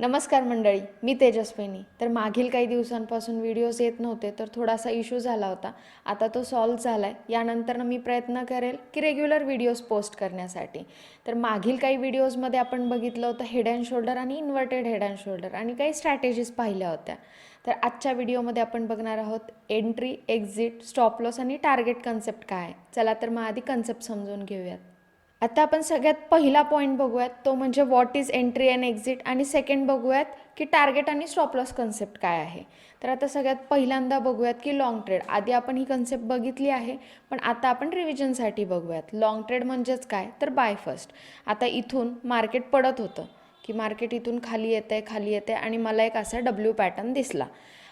नमस्कार मंडळी मी तेजस्विनी. तर मागील काही दिवसांपासून व्हिडिओज येत नव्हते तर थोडासा इश्यू झाला होता. आता तो सॉल्व झाला आहे यानंतर मी प्रयत्न करेल की रेग्युलर व्हिडिओज पोस्ट करण्यासाठी. तर मागील काही व्हिडिओजमध्ये आपण बघितलं होतं हेड अँड शोल्डर आणि इन्व्हर्टेड हेड अँड शोल्डर आणि काही स्ट्रॅटेजीज पाहिल्या होत्या. तर आजच्या व्हिडिओमध्ये आपण बघणार आहोत एंट्री एक्झिट स्टॉप लॉस आणि टार्गेट कन्सेप्ट काय आहे. चला तर मग आधी कन्सेप्ट समजून घेऊयात. आता आपण सगळ्यात पहिला पॉईंट बघूयात. तो म्हणजे what is entry and exit आणि सेकंड बघूयात की टार्गेट आणि स्टॉप लॉस कन्सेप्ट काय आहे. तर आता सगळ्यात पहिल्यांदा बघूयात की लाँग ट्रेड आधी आपण ही कन्सेप्ट बघितली आहे पण आता आपण रिव्हिजनसाठी बघूयात. लाँग ट्रेड म्हणजेच काय? तर बाय फर्स्ट आता इथून मार्केट पडत होतं. की मार्केट इथून खाली येत आहे खाली येतं आहे आणि मला एक असा डब्ल्यू पॅटर्न दिसला.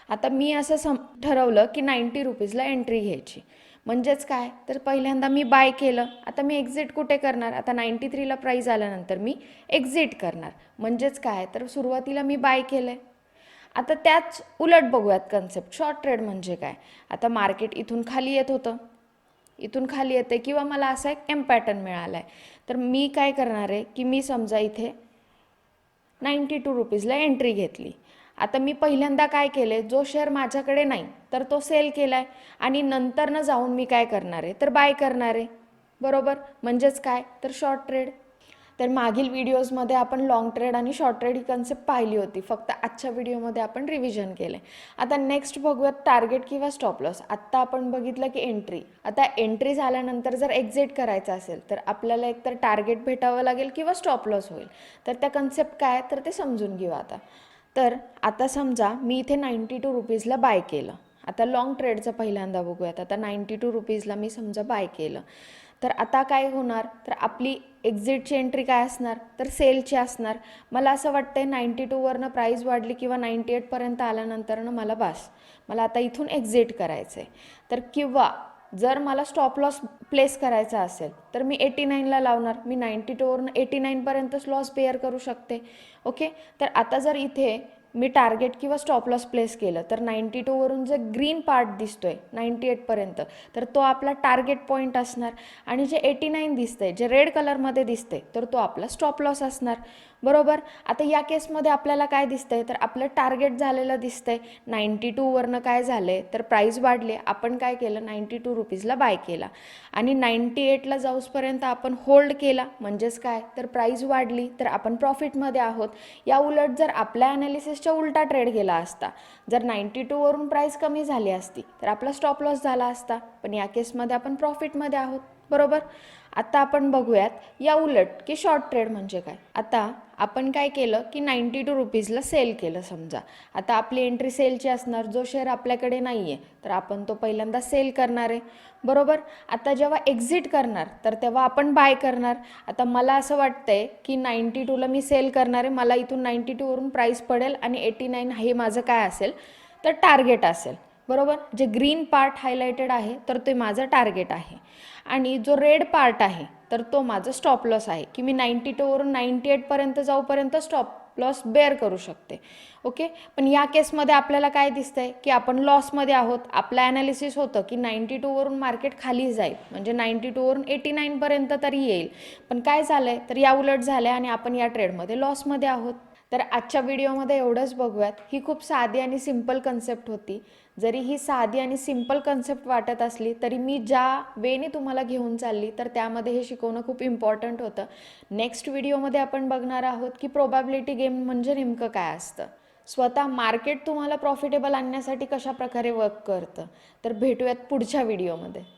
आता मी असं सम ठरवलं की नाईंटी रुपीजला एंट्री घ्यायची. म्हणजेच काय? तर पहिल्यांदा मी बाय केलं. आता मी एक्झिट कुठे करणार? आता नाईंटी थ्रीला प्राईज आल्यानंतर मी एक्झिट करणार. म्हणजेच काय? तर सुरुवातीला मी बाय केलं आहे आता त्याच उलट बघूयात कन्सेप्ट शॉर्ट ट्रेड म्हणजे काय? आता मार्केट इथून खाली येत होतं. इथून खाली येते किंवा मला असा एक एम पॅटर्न मिळाला आहे तर मी काय करणार आहे की मी समजा इथे नाईंटी टू रुपीजला एंट्री घेतली. आता मी पहिल्यांदा काय केलं आहे जो शेअर माझ्याकडे नाही तर तो सेल केला आहे आणि नंतरनं जाऊन मी काय करणार आहे? तर बाय करणार आहे. बरोबर? म्हणजेच काय? तर शॉर्ट ट्रेड तर मागील व्हिडिओजमध्ये आपण लाँग ट्रेड आणि शॉर्ट ट्रेड ही कन्सेप्ट पाहिली होती. फक्त आजच्या व्हिडिओमध्ये आपण रिव्हिजन केले आता नेक्स्ट बघूयात टार्गेट किंवा स्टॉप लॉस आत्ता आपण बघितलं की एंट्री आता एंट्री झाल्यानंतर जर एक्झिट करायचं असेल तर आपल्याला एकतर टार्गेट भेटावं लागेल किंवा स्टॉप लॉस होईल. तर त्या कन्सेप्ट काय तर ते समजून घेऊ आता. तर आता समजा मी इथे नाईंटी टू रुपीजला बाय केलं. आता लाँग ट्रेडचं पहिल्यांदा बघूयात. आता नाईंटी टू रुपीजला मी समजा बाय केलं. तर आता काय होणार? तर आपली एक्झिटची एंट्री काय असणार? तर सेलची असणार. मला असं वाटतंय नाईंटी टूवरनं प्राईज वाढली किंवा नाईंटी एटपर्यंत आल्यानंतरनं मला बास. मला आता इथून एक्झिट करायचं आहे तर किंवा जर मला स्टॉप लॉस प्लेस करायचा असेल तर मी एटी नाईनला लावणार. मी नाईंटी टूवरून एटी नाईनपर्यंतच लॉस बेअर करू शकते. ओके तर आता जर इथे मी टार्गेट किंवा स्टॉप लॉस प्लेस केलं तर नाईंटी टूवरून जे ग्रीन पार्ट दिसतोय नाईंटी एटपर्यंत तर तो आपला टार्गेट पॉईंट असणार. आणि जे एटी नाईन दिसतंय जे रेड कलरमध्ये दिसतंय तर तो आपला स्टॉप लॉस असणार. बरोबर? आता या केसमध्ये आपल्याला काय दिसतंय? तर आपलं टार्गेट झालेलं दिसतंय. नाईंटी टूवरनं काय झालंय? तर प्राईस वाढले. आपण काय केलं? नाईंटी टू रुपीजला बाय केला. आणि नाईंटी एटला जाऊसपर्यंत आपण होल्ड केला. म्हणजेच काय? तर प्राईस वाढली. तर आपण प्रॉफिटमध्ये आहोत. या उलट जर आपल्या ॲनालिसिसच्या उलटा ट्रेड गेला असता. जर नाईंटी टूवरून प्राईस कमी झाली असती तर आपला स्टॉप लॉस झाला असता. पण या केसमध्ये आपण प्रॉफिटमध्ये आहोत. बरोबर? आता आपण बघूयात या उलट की शॉर्ट ट्रेड म्हणजे काय? आता आपण काय केलं की नाईंटी टू रुपीजला सेल केलं समजा. आता आपली एंट्री सेलची असणार जो शेअर आपल्याकडे नाही आहे तर आपण तो पहिल्यांदा सेल करणार आहे. बरोबर? आता जेव्हा एक्झिट करणार तर तेव्हा आपण बाय करणार. आता मला असं वाटतंय की नाईंटी टूला मी सेल करणार आहे. मला इथून नाईंटी टूवरून प्राईस पडेल आणि एटी नाईन हे माझं काय असेल? तर टार्गेट असेल. बरोबर? जे ग्रीन पार्ट हायलाइटेड आहे तर ते माझं टार्गेट आहे. आणि जो रेड पार्ट आहे तर तो माझं स्टॉप लॉस आहे. की मी नाईंटी टूवरून नाईंटी एटपर्यंत जाऊपर्यंत स्टॉप लॉस बेअर करू शकते. ओके पण या केसमध्ये आपल्याला काय दिसतंय? की आपण लॉसमध्ये आहोत. आपलं ॲनालिसिस होतं की नाईंटी टूवरून मार्केट खाली जाईल. म्हणजे नाईंटी टूवरून एटी नाईनपर्यंत तरी येईल. पण काय झालं आहे तर या उलट झालं आहे आणि आपण या ट्रेडमध्ये लॉसमध्ये आहोत. तर आजच्या व्हिडिओमध्ये एवढंच बघूयात. ही खूप साधी आणि सिंपल कन्सेप्ट होती. जरी ही साधी आणि सिंपल कन्सेप्ट वाटत असली तरी मी ज्या वेने तुम्हाला घेऊन चालली तर त्यामध्ये हे शिकवणं खूप इम्पॉर्टंट होतं. नेक्स्ट व्हिडिओमध्ये आपण बघणार आहोत की प्रोबॅबिलिटी गेम म्हणजे नेमकं काय असतं. स्वतः मार्केट तुम्हाला प्रॉफिटेबल आणण्यासाठी कशा प्रकारे वर्क करतं. तर भेटूयात पुढच्या व्हिडिओमध्ये.